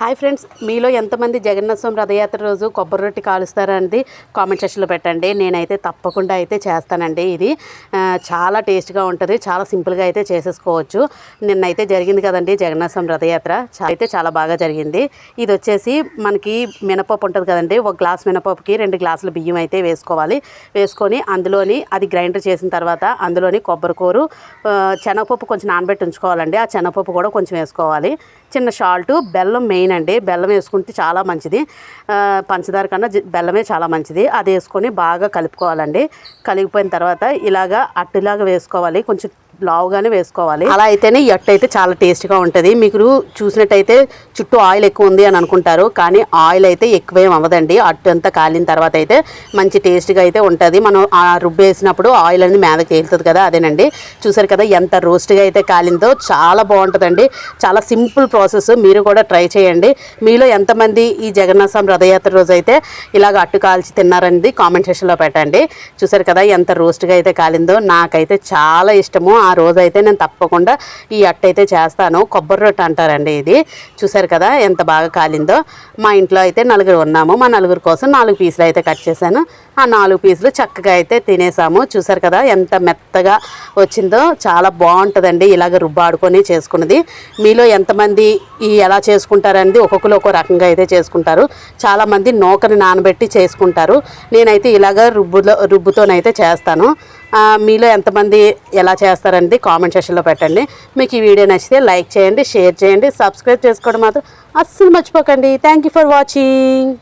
Hi friends మీలో ఎంతమంది జగన్నాథ స్వామి రథయాత్ర రోజు కొబ్బరి రొట్టి కాలుస్తారనేది కామెంట్ సెక్షన్లో పెట్టండి. నేనైతే తప్పకుండా అయితే చేస్తానండి ఇది. చాలా టేస్ట్గా ఉంటుంది చాలా సింపుల్గా అయితే చేసేసుకోవచ్చు. నిన్నైతే జరిగింది కదండి జగన్నాథ స్వామి రథయాత్ర అయితే చాలా బాగా జరిగింది. ఇది వచ్చేసి మనకి మినపప్పు ఉంటుంది కదండి ఒక గ్లాస్ మినపప్పుకి రెండు గ్లాసుల బియ్యం అయితే వేసుకోవాలి. వేసుకొని అందులోని అది గ్రైండర్ చేసిన తర్వాత అందులోని కొబ్బరికూరు శనగపప్పు కొంచెం నానబెట్టి ఉంచుకోవాలండి. ఆ శనగపప్పు కూడా కొంచెం వేసుకోవాలి. చిన్న షాల్ట్ బెల్లం మెయిన్ అండి బెల్లం వేసుకుంటే చాలా మంచిది. పంచదార కన్నా బెల్లమే చాలా మంచిది. అది వేసుకొని బాగా కలుపుకోవాలండి. కలిగిపోయిన తర్వాత ఇలాగా అట్టులాగా వేసుకోవాలి. కొంచెం లావుగానే వేసుకోవాలి. అలా అయితేనే ఈ అయితే చాలా టేస్ట్గా ఉంటుంది. మీకు చూసినట్టయితే చుట్టూ ఆయిల్ ఎక్కువ ఉంది అని అనుకుంటారు. కానీ ఆయిల్ అయితే ఎక్కువేం అవ్వదండి. అట్టు అంతా కాలిన తర్వాత అయితే మంచి టేస్ట్గా అయితే ఉంటుంది. మనం ఆ రుబ్బు వేసినప్పుడు ఆయిల్ అనేది మీదకి వెళ్తుంది కదా అదేనండి. చూసారు కదా ఎంత రోస్ట్గా అయితే కాలిందో చాలా బాగుంటుందండి. చాలా సింపుల్ ప్రాసెస్. మీరు కూడా ట్రై చేయండి. మీలో ఎంతమంది ఈ జగన్నాథ స్వామి రథయాత్ర రోజు అయితే ఇలాగ అట్టు కాల్చి తిన్నారనేది కామెంట్ సెక్షన్లో పెట్టండి. చూసారు కదా ఎంత రోస్ట్గా అయితే కాలిందో నాకైతే చాలా ఇష్టము. ఆ రోజు అయితే నేను తప్పకుండా ఈ అట్టు అయితే చేస్తాను. కొబ్బరి రొట్టె అంటారండి ఇది. చూసారు కదా ఎంత బాగా కాలిందో. మా ఇంట్లో అయితే నలుగురు ఉన్నాము. మా నలుగురు కోసం నాలుగు పీసులు అయితే కట్ చేశాను. ఆ నాలుగు పీసులు చక్కగా అయితే తినేసాము. చూసారు కదా ఎంత మెత్తగా వచ్చిందో. చాలా బాగుంటుందండి ఇలాగ రుబ్బాడుకొని చేసుకున్నది. మీలో ఎంతమంది ఈ ఎలా చేసుకుంటారండి? ఒక్కొక్కరు ఒక్కో రకంగా అయితే చేసుకుంటారు. చాలామంది నూకని నానబెట్టి చేసుకుంటారు. నేనైతే ఇలాగ రుబ్బులో రుబ్బుతోనైతే చేస్తాను. మీలో ఎంతమంది ఎలా చేస్తారండి కామెంట్ సెక్షన్లో పెట్టండి. మీకు ఈ వీడియో నచ్చితే లైక్ చేయండి షేర్ చేయండి సబ్స్క్రైబ్ చేసుకోవడం మాత్రం అస్సలు మర్చిపోకండి. Thank you for watching